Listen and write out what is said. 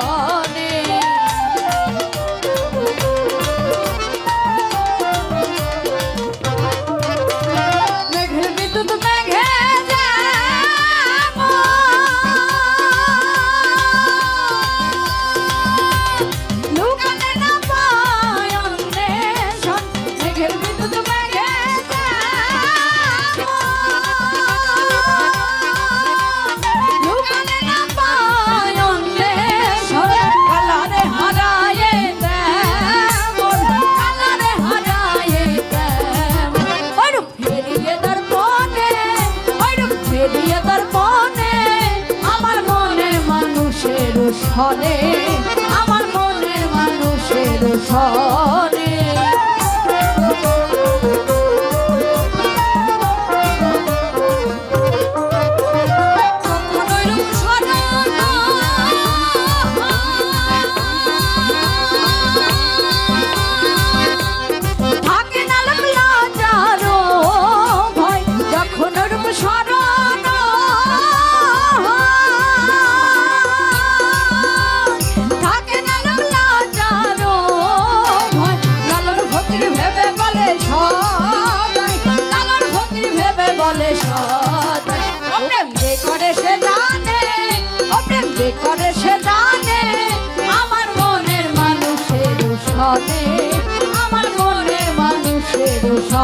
哦 হলে আমার মনের মানুষের সব